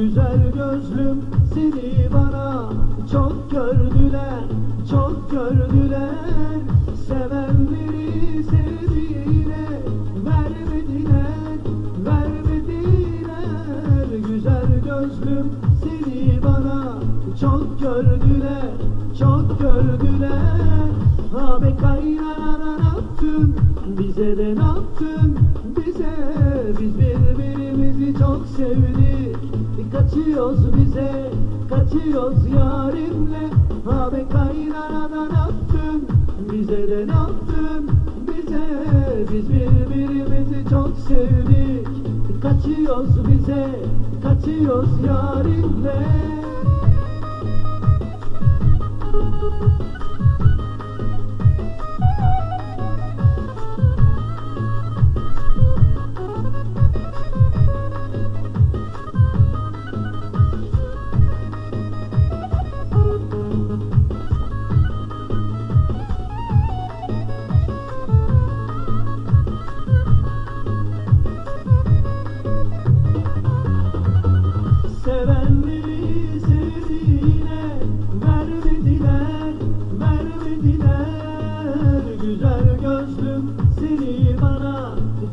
Güzel gözlüm seni bana. Çok gördüler, çok gördüler. Sevenleri sevdiğine vermediler, vermediler. Güzel gözlüm seni bana. Çok gördüler, çok gördüler. Abi kaynana ne bize de ne yaptın, bize Biz birbirimizi çok sevdik kaçıyoruz bize, kaçıyoruz yarimle. Abi kaynana ne yaptın, bize de ne yaptın, bize Biz birbirimizi çok sevdik, kaçıyoruz bize, kaçıyoruz yarimle. Sevenleri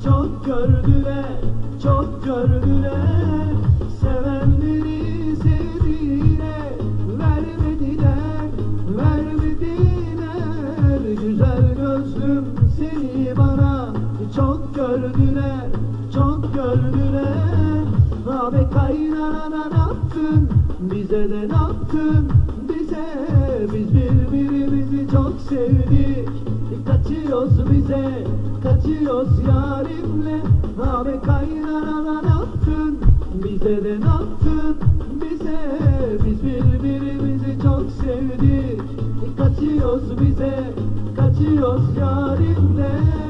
çok gördüler, çok gördüler Sevenleri sevdiğine vermediler, vermediler Güzel gözlüm seni bana çok gördüler, çok gördüler Abi kaynana ne yaptın? Bize de ne yaptın? Bize biz birbirimizi çok sevdik. Kaçıyoruz bize, kaçıyoruz yarimle. Abi kaynana ne yaptın? Bize de ne yaptın? Bize biz birbirimizi çok sevdik. Kaçıyoruz bize, kaçıyoruz yarimle.